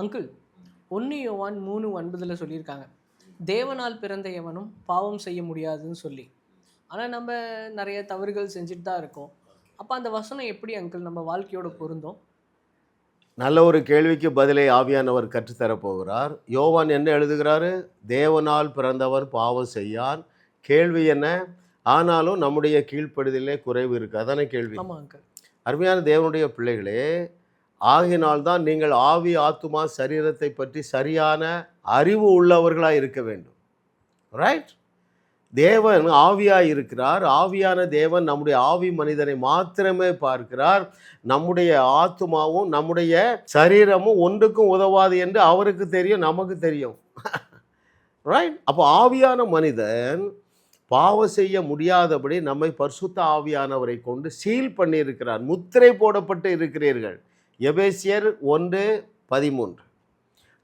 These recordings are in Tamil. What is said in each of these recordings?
அங்கிள் ஒன்று யோவான் மூணு ஒன்பதில் சொல்லியிருக்காங்க. தேவனால் பிறந்த எவனும் பாவம் செய்ய முடியாதுன்னு சொல்லி. ஆனால் நம்ம நிறைய தவறுகள் செஞ்சுட்டு தான் இருக்கோம். அப்போ அந்த வசனம் எப்படி அங்கிள் நம்ம வாழ்க்கையோட பொருந்தும்? நல்ல ஒரு கேள்விக்கு பதிலை ஆவியானவர் கற்றுத்தரப் போகிறார். யோவான் என்ன எழுதுகிறாரு? தேவனால் பிறந்தவர் பாவம் செய்யான். கேள்வி என்ன? ஆனாலும் நம்முடைய கீழ்ப்படுதலே குறைவு இருக்குது அதானே கேள்வி. அருமையான தேவனுடைய பிள்ளைகளே ஆகினால்தான் நீங்கள் ஆவி ஆத்துமா சரீரத்தை பற்றி சரியான அறிவு உள்ளவர்களாக இருக்க வேண்டும். ரைட் தேவன் ஆவியாக இருக்கிறார். ஆவியான தேவன் நம்முடைய ஆவி மனிதனை மாத்திரமே பார்க்கிறார். நம்முடைய ஆத்துமாவும் நம்முடைய சரீரமும் ஒன்றுக்கும் உதவாது என்று அவருக்கு தெரியும் நமக்கு தெரியும். ரைட் அப்போ ஆவியான மனிதன் பாவம் செய்ய முடியாதபடி நம்மை பரிசுத்த ஆவியானவரை கொண்டு சீல் பண்ணியிருக்கிறார். முத்திரை போடப்பட்டு இருக்கிறீர்கள். எபேசியர் ஒன்று பதிமூன்று.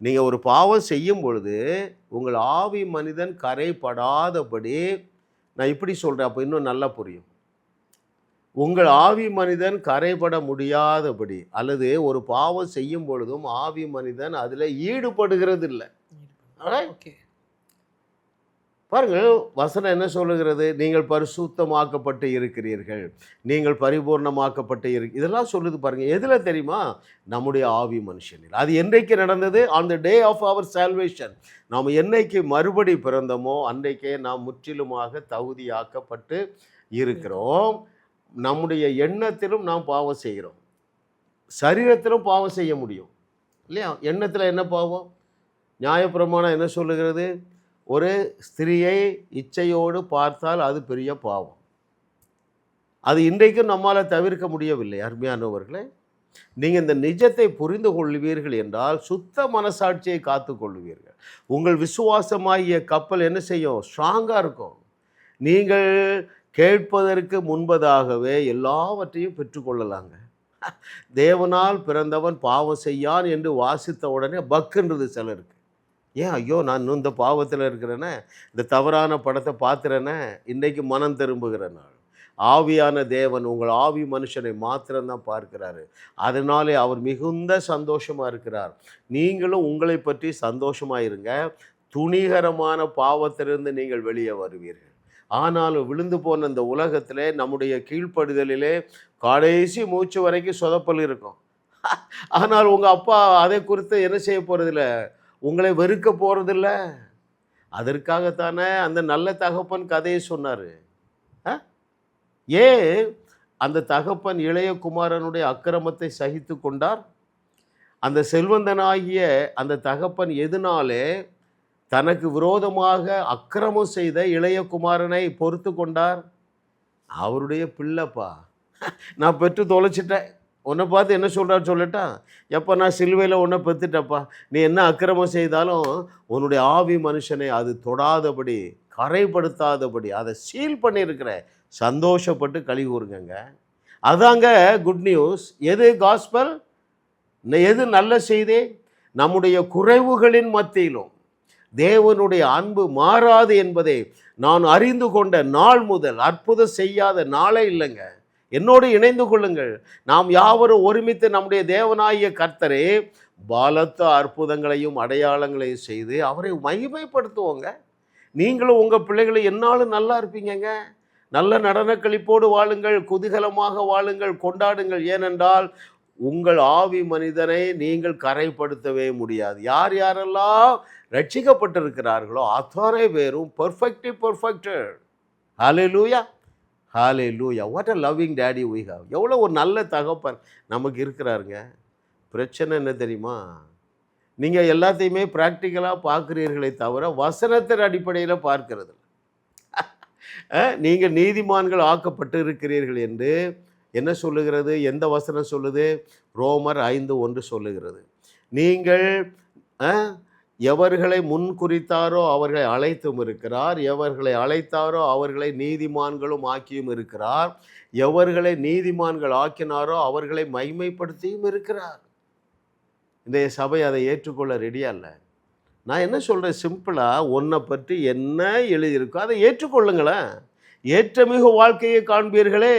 நீங்கள் ஒரு பாவம் செய்யும் பொழுது உங்கள் ஆவி மனிதன் கரைப்படாதபடி நான் இப்படி சொல்கிறேன் அப்போ இன்னும் நல்லா புரியும். உங்கள் ஆவி மனிதன் கரைபட முடியாதபடி அல்லது ஒரு பாவம் செய்யும் பொழுதும் ஆவி மனிதன் அதில் ஈடுபடுகிறது இல்லை. ஓகே. பாருங்கள் வசனம் என்ன சொல்லுகிறது? நீங்கள் பரிசுத்தமாக்கப்பட்டு இருக்கிறீர்கள். நீங்கள் பரிபூர்ணமாக்கப்பட்டு இரு இதெல்லாம் சொல்லுது பாருங்கள் எதில் தெரியுமா? நம்முடைய ஆவி மனுஷனில். அது என்றைக்கு நடந்தது? On the day of our salvation நாம் என்னைக்கு மறுபடி பிறந்தோமோ அன்றைக்கே நாம் முற்றிலுமாக தகுதியாக்கப்பட்டு இருக்கிறோம். நம்முடைய எண்ணத்திலும் நாம் பாவம் செய்கிறோம். சரீரத்திலும் பாவம் செய்ய முடியும். இல்லையா? எண்ணத்தில் என்ன பாவம்? நியாயப்பிரமாணம் என்ன சொல்லுகிறது? ஒரு ஸ்திரியை இச்சையோடு பார்த்தால் அது பெரிய பாவம். அது இன்றைக்கும் நம்மால் தவிர்க்க முடியவில்லை அருமையானவர்களே. நீங்கள் இந்த நிஜத்தை புரிந்து கொள்வீர்கள் என்றால் சுத்த மனசாட்சியை காத்து கொள்வீர்கள். உங்கள் விசுவாசமாகிய கப்பல் என்ன செய்யும்? ஸ்ட்ராங்காக இருக்கும். நீங்கள் கேட்பதற்கு முன்பதாகவே எல்லாவற்றையும் பெற்றுக்கொள்ளலாங்க தேவனால் பிறந்தவன் பாவம் செய்யான் என்று வாசித்த உடனே பக்குன்றது சிலருக்கு. ஏன் ஐயோ நான் இன்னும் இந்த பாவத்தில் இருக்கிறேனே? இந்த தவறான படத்தை பார்த்துறேனே இன்றைக்கு மனம் திரும்புகிற நாள். ஆவியான தேவன் உங்கள் ஆவி மனுஷனை மாத்திரம்தான் பார்க்கிறாரு. அதனாலே அவர் மிகுந்த சந்தோஷமாக இருக்கிறார். நீங்களும் உங்களை பற்றி சந்தோஷமாக இருங்க. துணிகரமான பாவத்திலிருந்து நீங்கள் வெளியே வருவீர்கள். ஆனாலும் விழுந்து போன இந்த உலகத்தில் நம்முடைய கீழ்ப்படுதலிலே கடைசி மூச்சு வரைக்கும் சொதப்பல் இருக்கும். ஆனால் உங்கள் அப்பா அதை குறித்து என்ன செய்ய போகிறதில்ல உங்களை வெறுக்க போகிறதில்ல அதற்காகத்தானே அந்த நல்ல தகப்பன் கதையை சொன்னார். ஏன் அந்த தகப்பன் இளைய குமாரனுடைய அக்கிரமத்தை சகித்து கொண்டார். அந்த செல்வந்தனாகிய அந்த தகப்பன் எதனாலே தனக்கு விரோதமாக அக்கிரமம் செய்த இளைய குமாரனை பொறுத்து கொண்டார்? அவருடைய பிள்ளைப்பா. நான் பெற்று தொலைச்சிட்டேன். உன்னை பார்த்து என்ன சொல்கிறார் சொல்லட்டா? எப்போ நான் சிலுவையில் உன்னை பெற்றுட்டப்பா நீ என்ன அக்கிரமம் செய்தாலும் உன்னுடைய ஆவி மனுஷனை அது தொடாதபடி கரைப்படுத்தாதபடி அதை சீல் பண்ணியிருக்கிற. சந்தோஷப்பட்டு கழி கூறுங்க அதாங்க குட் நியூஸ் எது காஸ்பல் எது நல்ல செய்தி? நம்முடைய குறைவுகளின் மத்தியிலும் தேவனுடைய அன்பு மாறாது என்பதை நான் அறிந்து கொண்ட நாள் முதல் அற்புதம் செய்யாத நாளே இல்லைங்க. என்னோடு இணைந்து கொள்ளுங்கள். நாம் யாவரும் ஒருமித்து நம்முடைய தேவனாகிய கர்த்தரே பலத்த அற்புதங்களையும் அடையாளங்களையும் செய்து அவரை மகிமைப்படுத்துவோங்க. நீங்களும் உங்கள் பிள்ளைகளை என்னாலும் நல்லா இருப்பீங்கங்க. நல்ல நடனக்களிப்போடு வாழுங்கள் குதூகலமாக வாழுங்கள் கொண்டாடுங்கள். ஏனென்றால் உங்கள் ஆவி மனிதனை நீங்கள் கரைப்படுத்தவே முடியாது. யார் யாரெல்லாம் ரட்சிக்கப்பட்டிருக்கிறார்களோ அத்தனை பேரும் பர்ஃபெக்டி perfected hallelujah hallelujah what a loving daddy we have. எவ்வளோ ஒரு நல்ல தகப்பன் நமக்கு இருக்கிறாருங்க. பிரச்சனை என்ன தெரியுமா? நீங்கள் எல்லாத்தையுமே ப்ராக்டிக்கலாக பார்க்குறீர்களே தவிர வசனத்தின் அடிப்படையில் பார்க்கிறது நீங்கள் நீதிமான்கள் ஆக்கப்பட்டு இருக்கிறீர்கள் என்று என்ன சொல்லுகிறது? எந்த வசனம் சொல்லுது? ரோமர் ஐந்து ஒன்று சொல்லுகிறது. நீங்கள் எவர்களை முன் குறித்தாரோ அவர்களை அழைத்தும் இருக்கிறார். எவர்களை அழைத்தாரோ அவர்களை நீதிமான்களும் ஆக்கியும் இருக்கிறார். எவர்களை நீதிமான்கள் ஆக்கினாரோ அவர்களை மைமைப்படுத்தியும் இருக்கிறார். இன்றைய சபை அதை ஏற்றுக்கொள்ள ரெடியா இல்லை? நான் என்ன சொல்கிறேன் சிம்பிளாக ஒன்றை பற்றி என்ன எழுதியிருக்கோ அதை ஏற்றுக்கொள்ளுங்களேன். ஏற்றமிகு வாழ்க்கையை காண்பீர்களே.